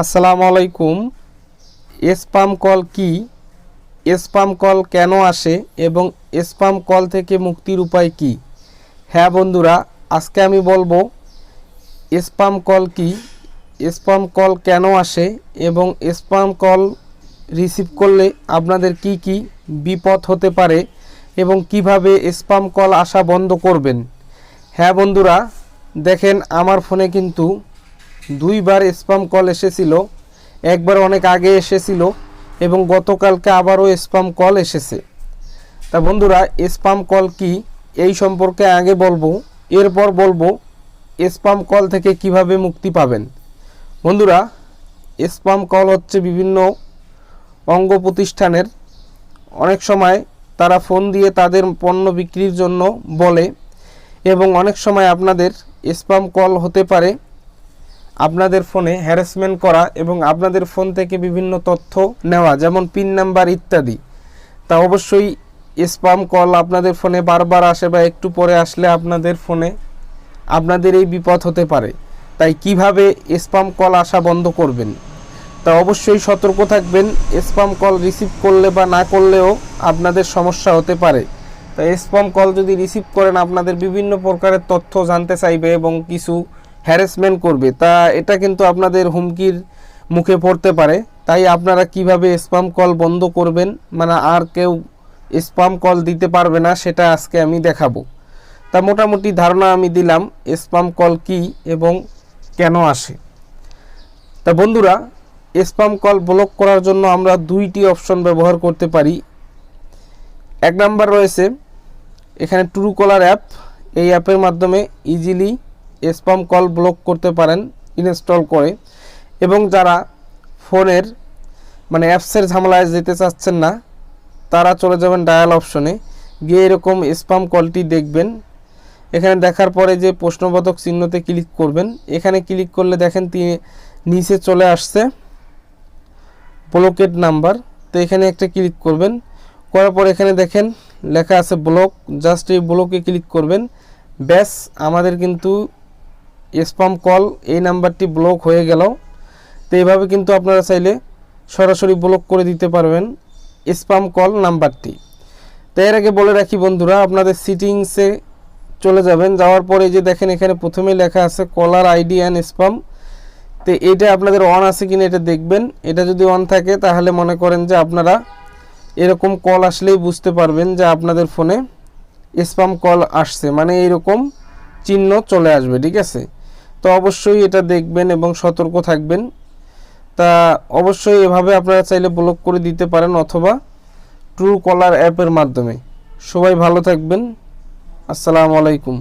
আসসালামু আলাইকুম। Spam call কি? স্পাম কল কেন আসে এবং স্পাম কল থেকে মুক্তির উপায় কি? হ্যাঁ বন্ধুরা, আজকে আমি বলব স্পাম কল কি? স্পাম কল কেন আসে এবং স্পাম কল রিসিভ করলে আপনাদের কি কি বিপদ হতে পারে এবং কীভাবে স্পাম কল আসা বন্ধ করবেন? হ্যাঁ বন্ধুরা, দেখেন আমার ফোনে কিন্তু দুইবার স্পাম কল এসেছিল, একবার অনেক আগে এসেছিল এবং গতকালকে আবারও স্পাম কল এসেছে। তা বন্ধুরা, স্পাম কল কি? এই সম্পর্কে আগে বলব, এরপর বলব স্পাম কল থেকে কীভাবে মুক্তি পাবেন। বন্ধুরা, স্পাম কল হচ্ছে বিভিন্ন অঙ্গ প্রতিষ্ঠানের, অনেক সময় তারা ফোন দিয়ে তাদের পণ্য বিক্রির জন্য বলে এবং অনেক সময় আপনাদের স্পাম কল হতে পারে আপনাদের ফোনে হ্যারাসমেন্ট করা এবং আপনাদের ফোন থেকে বিভিন্ন তথ্য নেওয়া, যেমন পিন নাম্বার ইত্যাদি। তা অবশ্যই স্পাম কল আপনাদের ফোনে বারবার আসে বা একটু পরে আসলে আপনাদের ফোনে আপনাদের এই বিপদ হতে পারে। তাই কীভাবে স্পাম কল আসা বন্ধ করবেন? তা অবশ্যই সতর্ক থাকবেন। স্পাম কল রিসিভ করলে বা না করলেও আপনাদের সমস্যা হতে পারে। তা স্পাম কল যদি রিসিভ করেন, আপনাদের বিভিন্ন প্রকারের তথ্য জানতে চাইবে এবং কিছু হ্যারাসমেন্ট করবে, তা এটা কিন্তু আপনাদের হুমকির মুখে পড়তে পারে। তাই আপনারা কীভাবে স্পাম কল বন্ধ করবেন? মানে আর কেউ স্পাম কল দিতে পারবে না, সেটা আজকে আমি দেখাবো। তা মোটামুটি ধারণা আমি দিলাম স্পাম কল কি এবং কেন আসে। তা বন্ধুরা স্পাম কল ব্লক করার জন্য আমরা দুইটি অপশন ব্যবহার করতে পারি। এক নাম্বার রয়েছে, এখানে ট্রু কলার অ্যাপ এই অ্যাপের মাধ্যমে ইজিলি স্পাম কল ব্লক করতে পারেন ইনস্টল করে। এবং যারা ফোনের মানে অ্যাপসের ঝামেলায় যেতে চাচ্ছেন না, তারা চলে যাবেন ডায়াল অপশনে গিয়ে এরকম স্পাম কলটি দেখবেন। এখানে দেখার পরে যে প্রশ্নবোধক চিহ্নতে ক্লিক করবেন। এখানে ক্লিক করলে দেখেন তিনি নিচে চলে আসছে ব্লকেড নাম্বার তো এখানে একটা ক্লিক করবেন। করার পর এখানে দেখেন লেখা আছে ব্লক জাস্ট এই ব্লকে ক্লিক করবেন। ব্যাস, আমাদের কিন্তু স্পাম কল এই নাম্বারটি ব্লক হয়ে গেল। তো এইভাবে কিন্তু আপনারা চাইলে সরাসরি ব্লক করে দিতে পারবেন স্পাম কল নাম্বারটি। তো এর আগে বলে রাখি বন্ধুরা, আপনাদের সিটিংসে চলে যাবেন। যাওয়ার পরে যে দেখেন এখানে প্রথমে লেখা আছে কলার আইডি অ্যান্ড স্পাম তো এটা আপনাদের অন আছে কিনা এটা দেখবেন। এটা যদি অন থাকে, তাহলে মনে করেন যে আপনারা এরকম কল আসলেই বুঝতে পারবেন যে আপনাদের ফোনে স্পাম কল আসছে। মানে এইরকম চিহ্ন চলে আসবে, ঠিক আছে? তো অবশ্যই এটা দেখবেন এবং সতর্ক থাকবেন। তা অবশ্যই এভাবে আপনারা চাইলে ব্লক করে দিতে পারেন অথবা ট্রু কলার অ্যাপের মাধ্যমে। সবাই ভালো থাকবেন। আসসালামু আলাইকুম।